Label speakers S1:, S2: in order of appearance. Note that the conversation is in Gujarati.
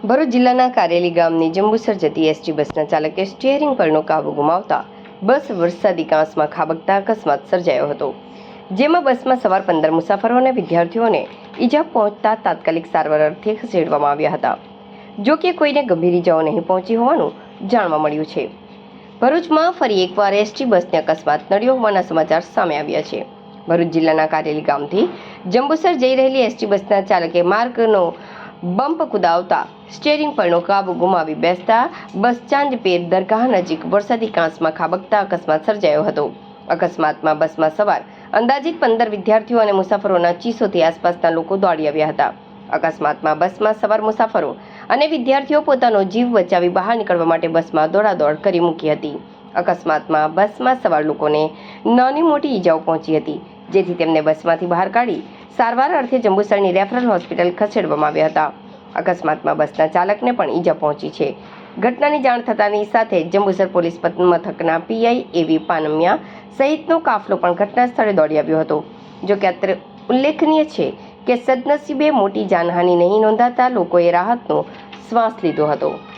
S1: ભરૂચ જિલ્લાના કારેલી ગામની જંબુસર જતી એસટી બસના ચાલકે સ્ટિયરિંગ પરનો કાબુ ગુમાવતા બસ વરસાદી કાંસમાં ખાબકતા અકસ્માત સર્જાયો હતો, જેમાં બસમાં સવાર પંદર મુસાફરો અને વિદ્યાર્થીઓને ઈજા પહોંચતા તાત્કાલિક સારવાર અર્થે ખસેડવામાં આવ્યા હતા. જો કે કોઈને ગંભીર ઈજાઓ નહીં પહોંચી હોવાનું જાણવા મળ્યું છે. ભરૂચમાં ફરી એકવાર એસટી બસને અકસ્માત નડ્યો હોવાના સમાચાર સામે આવ્યા છે. ભરૂચ જિલ્લાના કારેલી ગામથી જંબુસર જઈ રહેલી એસટી બસના ચાલકે માર્ગનો બમ્પ કુદાવતા. સ્ટેરિંગ પરનો કાબુ ગુમાવી બેસતા બસ ચાંદપેર દરગાહ નજીક વરસાદી કાંસમાં ખાબકતા અકસ્માત સર્જાયો હતો. અકસ્માતમાં બસમાં સવાર અંદાજિત પંદર વિદ્યાર્થીઓ અને મુસાફરોના ચીસોથી આસપાસના લોકો દોડી આવ્યા હતા. અકસ્માતમાં બસમાં સવાર મુસાફરો અને વિદ્યાર્થીઓ પોતાનો જીવ બચાવી બહાર નીકળવા માટે બસમાં દોડાદોડ કરી મૂકી હતી. અકસ્માતમાં બસમાં સવાર લોકોને નાની મોટી ઈજાઓ પહોંચી હતી, જેથી તેમને બસમાંથી બહાર કાઢી સારવાર અર્થે જંબુસરની રેફરલ હોસ્પિટલ ખસેડવામાં આવ્યા હતા. અકસ્માતમાં બસના ચાલકને પણ ઈજા પહોંચી છે. ઘટનાની જાણ થતાની સાથે જંબુસર પોલીસ મથકના પીઆઈ એવી પાનમિયા સહિતનો કાફલો પણ ઘટના સ્થળે દોડી આવ્યો હતો. જો કે અત્રે ઉલ્લેખનીય છે કે સદનસીબે મોટી જાનહાનિ નહીં નોંધાતા લોકોએ રાહતનો શ્વાસ લીધો હતો.